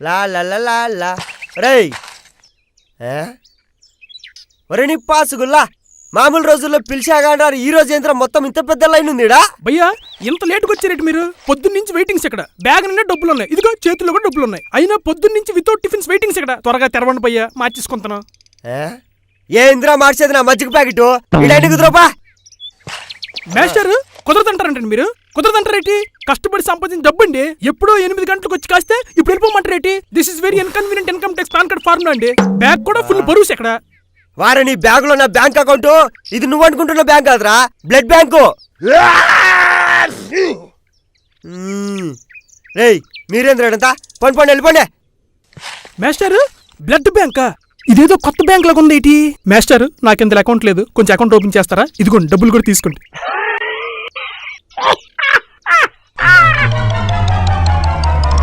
లా లా లా లా లా. రేయ్? ఒరే నీ పాసుగుల్లా మామూలు రోజుల్లో పిలిచాగాడారు ఈ రోజు ఏంద్రా మొత్తం ఇంత పెద్ద లైన్ ఉందిడా? భయ్యా ఇంత లేటుగా వచ్చారేంటి మీరు? పొద్దున్న నుంచి వెయిటింగ్స్ ఇక్కడ. బ్యాగ్ నిండా డబ్బులు ఉన్నాయి ఇదిగో చేతుల్లో కూడా డబ్బులు ఉన్నాయి అయినా పొద్దున్న నుంచి వితౌట్ టిఫిన్స్ వెయిటింగ్స్ ఇక్కడ. త్వరగా తెరవండి భయ్యా మార్చేసుకుంటాను ఏ? ఏంద్రా మార్చేది నా మజ్జిగ ప్యాకెట్ ఇలాంటి కుదరపా. మాస్టర్ కుదరదంటారంటండి మీరు? కుదరదంటారేటి? కష్టపడి సంపాదించిన డబ్బు అండి ఎప్పుడో ఎనిమిది గంటలకు వచ్చి కాస్తే ఇప్పుడు వెళ్ళిపోమంటారేటి? This is very inconvenient income tax PAN card formula అండి. బ్యాగ్ కూడా ఫుల్ బరువుస్ ఇక్కడ. వారు నీ బ్యాంక్లో నా బ్యాంక్ అకౌంట్ ఇది నువ్వు అనుకుంటున్న బ్యాంక్ కాదురా. బ్లడ్ బ్యాంకు మ్మ్. రేయ్ మీరేంద్ర ఇడంతా పండి పండి వెళ్ళిపోండి. మాస్టర్ బ్లడ్ బ్యాంకా ఇదేదో కొత్త బ్యాంక్ లాగా ఉంది ఏంటి మాస్టర్ నాకు ఇందులో అకౌంట్ లేదు. కొంచెం అకౌంట్ ఓపెన్ చేస్తారా? ఇదిగోండి డబ్బులు కూడా తీసుకోండి.